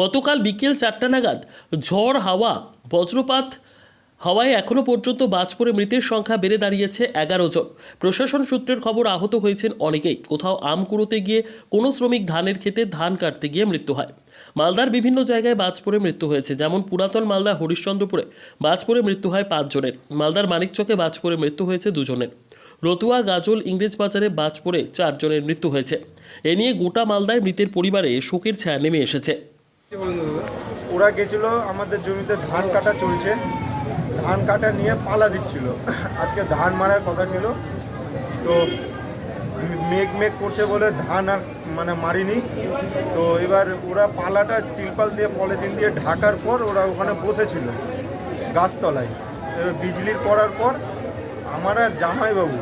গতকাল বিকেল চারটা নাগাদ ঝড়, হাওয়া, বজ্রপাত, হাওয়ায় এখনও পর্যন্ত বাজ পড়ে মৃতের সংখ্যা বেড়ে দাঁড়িয়েছে এগারো জন। প্রশাসন সূত্রের খবর আহত হয়েছেন অনেকেই। কোথাও আম কুড়োতে গিয়ে কোনো শ্রমিক ধানের খেতে ধান কাটতে গিয়ে মৃত্যু হয়। মালদার বিভিন্ন জায়গায় বাজ পড়ে মৃত্যু হয়েছে, যেমন পুরাতন মালদা, হরিশ্চন্দ্রপুরে বাজ পড়ে মৃত্যু হয় পাঁচজনের মালদার মানিকচকে বাজ পড়ে মৃত্যু হয়েছে দুজনের। রতুয়া, গাজল, ইংরেজ বাজারে বাজ পড়ে চারজনের মৃত্যু হয়েছে। এ নিয়ে গোটা মালদায় মৃতের পরিবারে শোকের ছায়া নেমে এসেছে। ওরা গেছিল, আমাদের জমিতে ধান কাটা চলছে। ধান কাটা নিয়ে পালা দিচ্ছিল। আজকে ধান মারার কথা ছিল। তো মেঘ মেঘ করছে বলে ধান আর মানে মারিনি। তো এবার ওরা পালাটা তিরপাল দিয়ে, পলিথিন দিয়ে ঢাকার পর ওরা ওখানে বসেছিল গাছতলায়। এবার বিজলির পড়ার পর আমার আর জামাইবাবু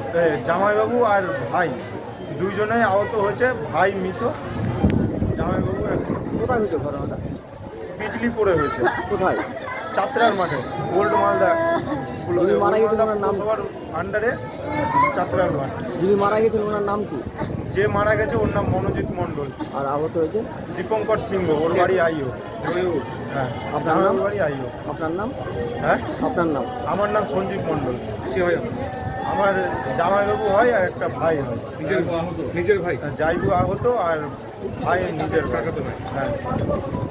জামাইবাবু আর ভাই, দুইজনেই আহত হয়েছে। ভাই মৃত। জামাইবাবু কোথায় হয়েছে ঘটনাটা? হয়েছে। কোথায়? চাত্রার মাঠে ওল্ড মালদা। যিনি মারা গেছেন ওনার নাম? সবার আন্ডারে চাত্রার মাঠ। যিনি মারা গেছেন ওনার নাম কি? যে মারা গেছে ওর নাম মনোজিৎ মণ্ডল। আর আহত হয়েছে? দীপঙ্কর সিংহ ওর বাড়ি আইও। হ্যাঁ আপনার নাম? ওর বাড়ি আইও। আপনার নাম? হ্যাঁ? আপনার নাম? আমার নাম সঞ্জীব মণ্ডল। কি হয় আমার জামাইবাবু হয় আর একটা ভাই হয়। নিজের নিজের ভাই? জাইবু আহত আর ভাই নিজের কাকাতো ভাই। হ্যাঁ।